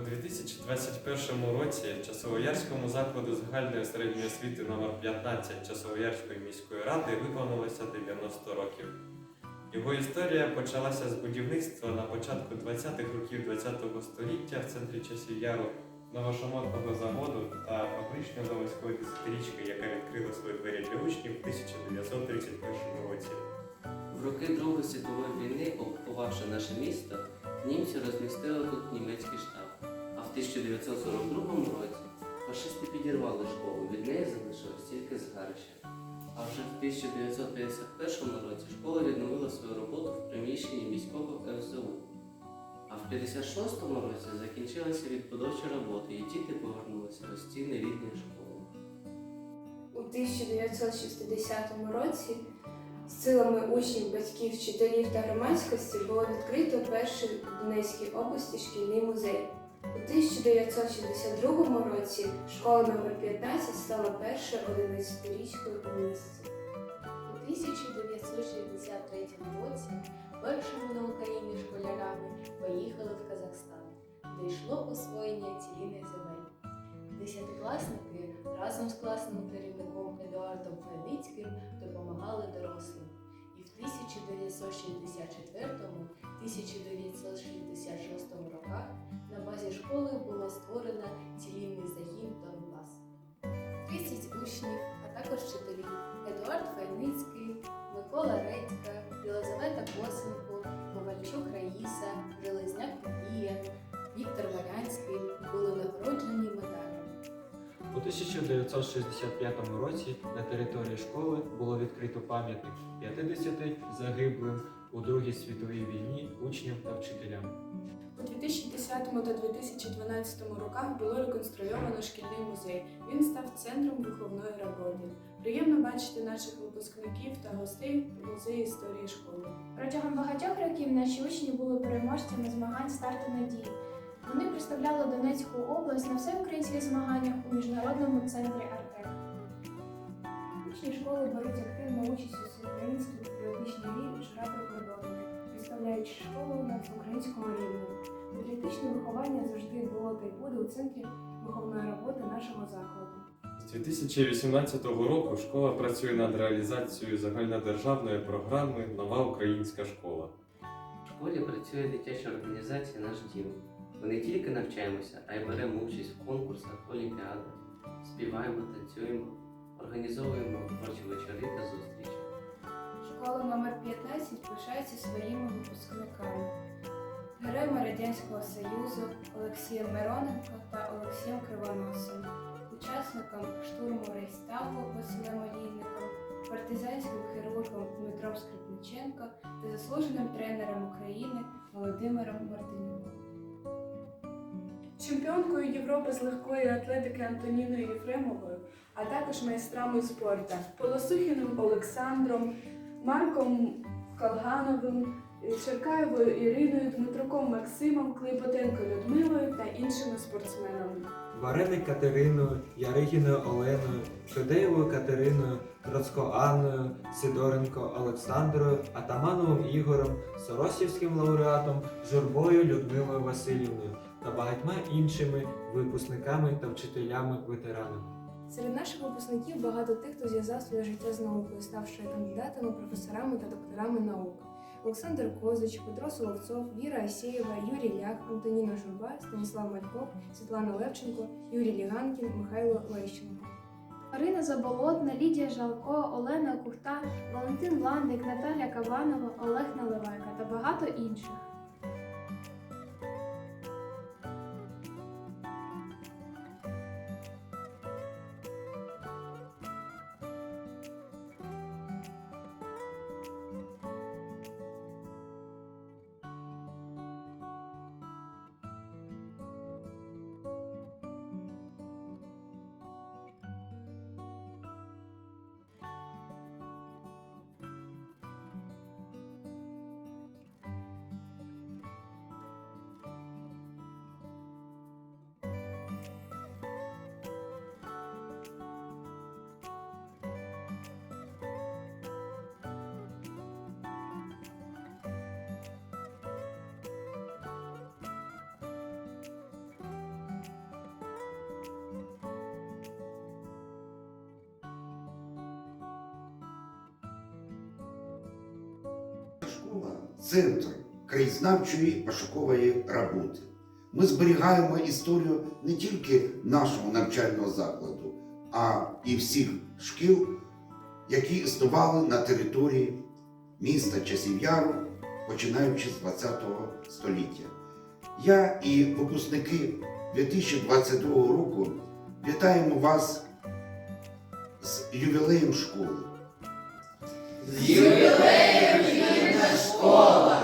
У 2021 році Часовоярському закладу загальної середньої освіти номер 15 Часовоярської міської ради виповнилося 90 років. Його історія почалася з будівництва на початку 20-х років ХХ століття в центрі часів яру новошамотного заводу та фабричної заводської десятирічки, яка відкрила свої двері для учнів в 1931 році. В роки Другої світової війни, окупувавши наше місто, німці розмістили тут німецький штаб. В 1942 році фашисти підірвали школу, від неї залишилось тільки згарище. А вже в 1951 році школа відновила свою роботу в приміщенні міського ФЗУ. А в 56-му році закінчилися відбудовчі роботи, і діти повернулися у стіни рідної школи. У 1960 році з силами учнів, батьків, вчителів та громадськості було відкрито перший в Донецькій області шкільний музей. У 1962 році школа номер 15 стала першою 11-річкою у місті. У 1963 році першими на Україні школярами поїхали в Казахстан, де йшло освоєння ціліних земель. Десятикласники разом з класним керівником Едуардом Феницьким допомагали дорослим. І в 1964-1966 роках на базі школи було створено цілінний загін Донбас. 30 учнів, а також вчителі Едуард Файницький, Микола Редька, Єлизавета Косенко, 1965 році на території школи було відкрито пам'ятник 50 загиблим у Другій світовій війні учням та вчителям. У 2010 та 2012 роках було реконструйовано шкільний музей. Він став центром виховної роботи. Приємно бачити наших випускників та гостей в музеї історії школи. Протягом багатьох років наші учні були переможцями змагань старту надії. Вони представляли Донецьку область на всеукраїнських змаганнях у міжнародному центрі Артек. Учні школи беруть активну участь у всеукраїнській патріотичній грі «Жура прикордонники», представляючи школу на всеукраїнському рівні. Патріотичне виховання завжди було та й буде у центрі виховної роботи нашого закладу. З 2018 року школа працює над реалізацією загальнодержавної програми Нова українська школа. В школі працює дитяча організація Наш дім. Ми не тільки навчаємося, а й беремо участь в конкурсах, олімпіадах, співаємо, танцюємо, організовуємо творчі вечори та зустрічі. Школа номер 15 пишається своїми випускниками. Героями Радянського Союзу Олексієм Мироненко та Олексієм Кривоносом, учасникам штурму Рейстагу Василем Олійником, партизанським хірургом Дмитром Скрипниченко та заслуженим тренером України Володимиром Мартинюком. Чемпіонкою Європи з легкої атлетики Антоніною Єфремовою, а також майстрами спорту Полосухіним Олександром, Марком Калгановим, Черкаєвою Іриною, Дмитруком Максимом, Клипотенко Людмилою та іншими спортсменами. Вареник Катериною, Яригіною Оленою, Федеєвою Катериною, Троцько Анною, Сидоренко Олександрою, Атамановим Ігорем, Соросівським лауреатом, Журбою Людмилою Васильівною та багатьма іншими випускниками та вчителями-ветеранами. Серед наших випускників багато тих, хто зв'язав своє життя з наукою, ставши кандидатами, професорами та докторами наук. Олександр Козич, Петро Соловцов, Віра Асєєва, Юрій Ляк, Антоніна Журба, Станіслав Мальков, Світлана Левченко, Юрій Ліганкін, Михайло Лещенко. Марина Заболотна, Лідія Жалко, Олена Кухта, Валентин Ландик, Наталя Кабанова, Олег Наливайка та багато інших. Школа центр краєзнавчої пошукової роботи. Ми зберігаємо історію не тільки нашого навчального закладу, а і всіх шкіл, які існували на території міста часів Яру, починаючи з ХХ століття. Я і випускники 2022 року вітаємо вас з ювілеєм школи. З ювілеєм рідна школа!